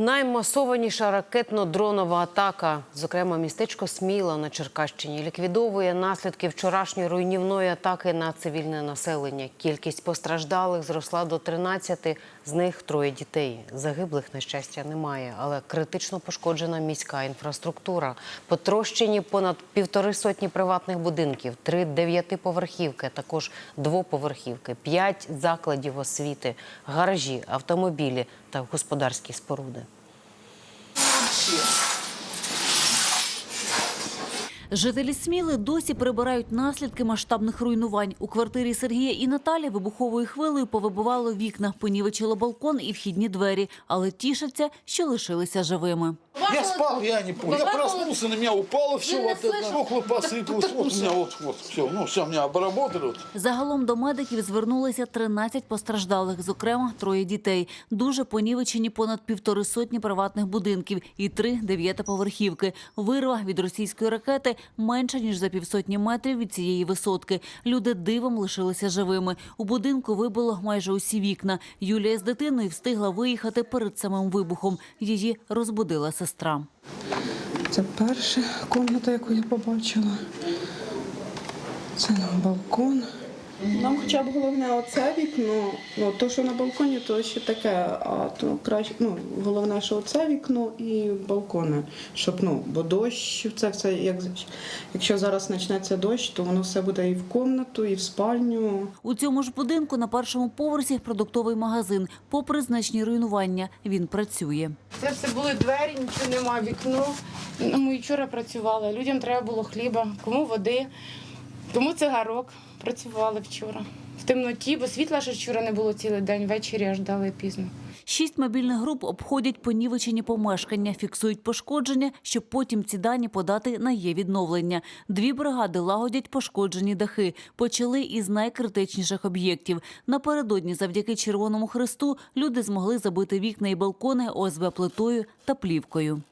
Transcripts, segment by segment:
Наймасованіша ракетно-дронова атака, зокрема містечко Сміла на Черкащині, ліквідовує наслідки вчорашньої руйнівної атаки на цивільне населення. Кількість постраждалих зросла до 13, з них троє дітей. Загиблих, на щастя, немає, але критично пошкоджена міська інфраструктура. Потрощені понад півтори сотні приватних будинків, три дев'ятиповерхівки, також двоповерхівки, п'ять закладів освіти, гаражі, автомобілі та господарські споруди. here. Жителі Сміли досі прибирають наслідки масштабних руйнувань. У квартирі Сергія і Наталі вибуховою хвилею повибивало вікна, понівечило балкон і вхідні двері, але тішаться, що лишилися живими. Я спал, я не помню. Я проснулся, на меня упало все, вот это стекла посыпалось. Вот у меня вот, вот, все, ну все, меня обработали. Загалом до медиків звернулися 13 постраждалих, зокрема троє дітей. Дуже понівечені понад півтори сотні приватних будинків і три дев'ятиповерхівки. Вирва від російської ракети менша ніж за півсотні метрів від цієї висотки. Люди дивом лишилися живими. У будинку вибило майже усі вікна. Юлія з дитиною встигла виїхати перед самим вибухом. Її розбудила сестра. Це перша кімната, яку я побачила. Це нам балкон. Нам хоча б головне оце вікно. Ну, то, що на балконі, то ще таке, а то краще, ну, головне, що оце вікно і балкони. Щоб, ну, бо дощ, це все, як, якщо зараз почнеться дощ, то воно все буде і в кімнату, і в спальню. У цьому ж будинку на першому поверсі продуктовий магазин. Попри значні руйнування, він працює. Це все були двері, нічого нема, вікно. Ну, Ми вчора працювали. Людям треба було хліба, кому води, кому цигарок. Працювали вчора. В темноті, бо світла ж вчора не було цілий день, ввечері аж дали пізно. Шість мобільних груп обходять понівечені помешкання, фіксують пошкодження, щоб потім ці дані подати на є відновлення. Дві бригади лагодять пошкоджені дахи. Почали із найкритичніших об'єктів. Напередодні, завдяки Червоному Хресту, люди змогли забити вікна і балкони ОСБ плитою та плівкою.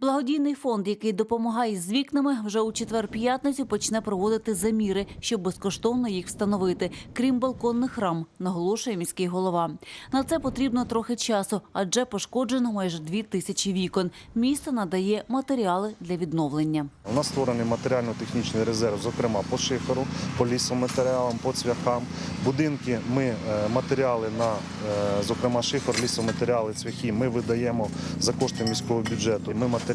Благодійний фонд, який допомагає з вікнами, вже у четвер-п'ятницю почне проводити заміри, щоб безкоштовно їх встановити, крім балконних рам, наголошує міський голова. На це потрібно трохи часу, адже пошкоджено майже дві тисячі вікон. Місто надає матеріали для відновлення. У нас створений матеріально-технічний резерв, зокрема по шиферу, по лісоматеріалам, по цвяхам. Будинки ми е, матеріали на, е, зокрема, шифер, лісоматеріали, цвяхи. Ми видаємо за кошти міського бюджету. Ми матеріали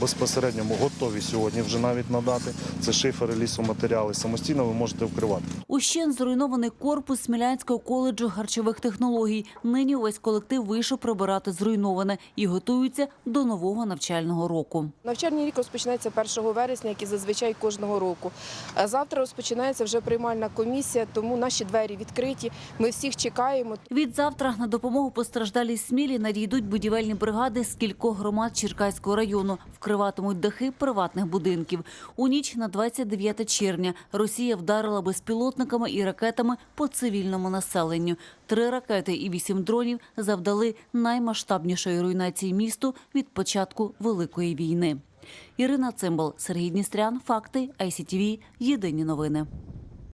безпосередньо готові сьогодні вже навіть надати. Це шифери, лісоматеріали. Самостійно ви можете вкривати. Ущен зруйнований корпус Смілянського коледжу харчових технологій. Нині увесь колектив вийшов прибирати зруйноване і готуються до нового навчального року. Навчальний рік розпочнеться 1 вересня, як і зазвичай кожного року. А Завтра розпочинається вже приймальна комісія, тому наші двері відкриті. Ми всіх чекаємо. Від завтра на допомогу постраждалій Смілі надійдуть будівельні бригади з кількох громад Черкаського району. Вкриватимуть дахи приватних будинків. У ніч на 29 червня Росія вдарила безпілотниками і ракетами по цивільному населенню. Три ракети і вісім дронів завдали наймасштабнішої руйнації місту від початку Великої війни. Ірина Цимбал, Сергій Дністрян, Факти, ICTV, Єдині новини.